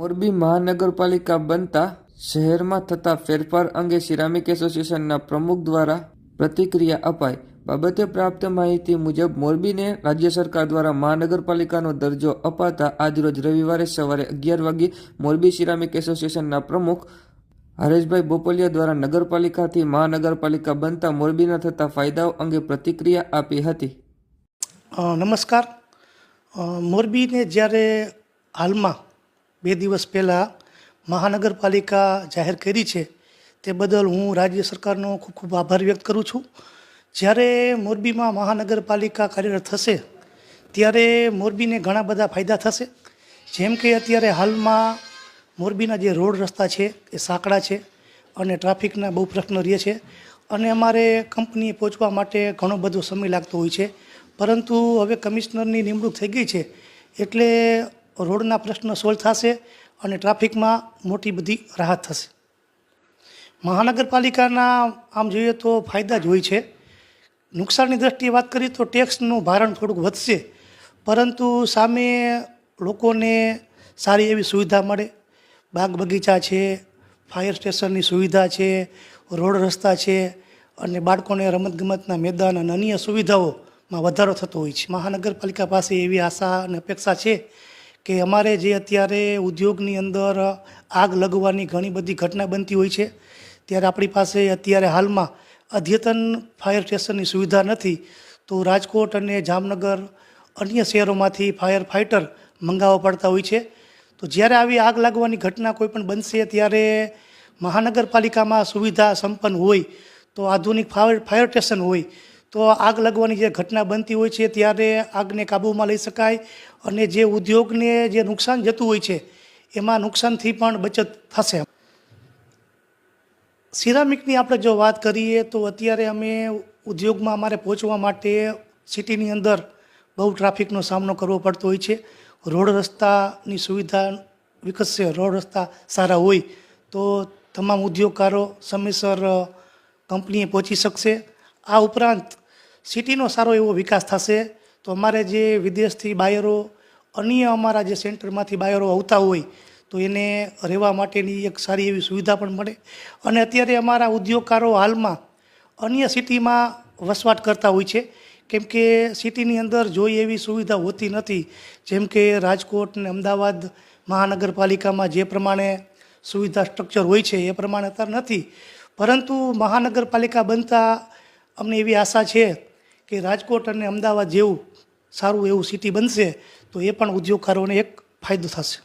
મોરબી મહાનગરપાલિકા બનતા શહેરમાં થતા ફેરફાર અંગે સિરામિક એસોસિએશનના પ્રમુખ દ્વારા પ્રતિક્રિયા અપાઈ. બાબતે પ્રાપ્ત માહિતી મુજબ, મોરબીને રાજ્ય સરકાર દ્વારા મહાનગરપાલિકાનો દરજ્જો અપાતા આજરોજ રવિવારે સવારે અગિયાર વાગે મોરબી સિરામિક એસોસિએશનના પ્રમુખ હરેશભાઈ બોપલિયા દ્વારા નગરપાલિકાથી મહાનગરપાલિકા બનતા મોરબીના થતા ફાયદાઓ અંગે પ્રતિક્રિયા આપી હતી. નમસ્કાર. મોરબીને જ્યારે હાલમાં બે દિવસ પહેલાં મહાનગરપાલિકા જાહેર કરી છે તે બદલ હું રાજ્ય સરકારનો ખૂબ ખૂબ આભાર વ્યક્ત કરું છું. જ્યારે મોરબીમાં મહાનગરપાલિકા કાર્યરત થશે, ત્યારે મોરબીને ઘણા બધા ફાયદા થશે. જેમ કે અત્યારે હાલમાં મોરબીના જે રોડ રસ્તા છે, એ સાંકડા છે અને ટ્રાફિકના બહુ પ્રશ્ન રહે છે અને અમારે કંપનીએ પહોંચવા માટે ઘણો બધો સમય લાગતો હોય છે. પરંતુ હવે કમિશનરની નિમણૂક થઈ ગઈ છે એટલે રોડના પ્રશ્ન સોલ્વ થશે અને ટ્રાફિકમાં મોટી બધી રાહત થશે. મહાનગરપાલિકાના આમ જોઈએ તો ફાયદા જ હોય છે. નુકસાનની દ્રષ્ટિએ વાત કરીએ તો ટેક્સનું ભારણ થોડુંક વધશે, પરંતુ સામે લોકોને સારી એવી સુવિધા મળે. બાગ બગીચા છે, ફાયર સ્ટેશનની સુવિધા છે, રોડ રસ્તા છે અને બાળકોને રમતગમતના મેદાન અને અન્ય સુવિધાઓમાં વધારો થતો હોય છે. મહાનગરપાલિકા પાસે એવી આશા અને અપેક્ષા છે કે અમારે જે અત્યારે ઉદ્યોગની અંદર આગ લગવાની ઘણી બધી ઘટના બનતી હોય છે, ત્યારે આપણી પાસે અત્યારે હાલમાં અદ્યતન ફાયર સ્ટેશનની સુવિધા નથી, તો રાજકોટ અને જામનગર અન્ય શહેરોમાંથી ફાયર ફાઇટર મંગાવવા પડતા હોય છે. તો જ્યારે આવી આગ લાગવાની ઘટના કોઈ પણ બનશે, ત્યારે મહાનગરપાલિકામાં સુવિધા સંપન્ન હોય, તો આધુનિક ફાયર ફાયર સ્ટેશન હોય તો આગ લાગવાની જે ઘટના બનતી હોય છે ત્યારે આગને કાબૂમાં લઈ શકાય અને જે ઉદ્યોગને જે નુકસાન જતું હોય છે, એમાં નુકસાનથી પણ બચત થશે. સિરામિકની આપણે જો વાત કરીએ તો અત્યારે અમે ઉદ્યોગમાં અમારે પહોંચવા માટે સિટીની અંદર બહુ ટ્રાફિકનો સામનો કરવો પડતો હોય છે. રોડ રસ્તાની સુવિધા વિકસશે, રોડ રસ્તા સારા હોય તો તમામ ઉદ્યોગકારો સમયસર કંપનીએ પહોંચી શકશે. આ ઉપરાંત સિટીનો સારો એવો વિકાસ થશે, તો અમારે જે વિદેશથી બાયરો, અન્ય અમારા જે સેન્ટરમાંથી બાયરો આવતા હોય, તો એને રહેવા માટેની એક સારી એવી સુવિધા પણ મળે. અને અત્યારે અમારા ઉદ્યોગકારો હાલમાં અન્ય સિટીમાં વસવાટ કરતા હોય છે. કેમ કે સિટીની અંદર જોઈ એવી સુવિધા હોતી નથી. જેમ કે રાજકોટ ને અમદાવાદ મહાનગરપાલિકામાં જે પ્રમાણે સુવિધા સ્ટ્રક્ચર હોય છે, એ પ્રમાણે અત્યારે નથી. પરંતુ મહાનગરપાલિકા બનતા અમને એવી આશા છે કે રાજકોટ અને અમદાવાદ જેવું સારું એવું સિટી બનશે, તો એ પણ ઉદ્યોગકારોને એક ફાયદો થશે.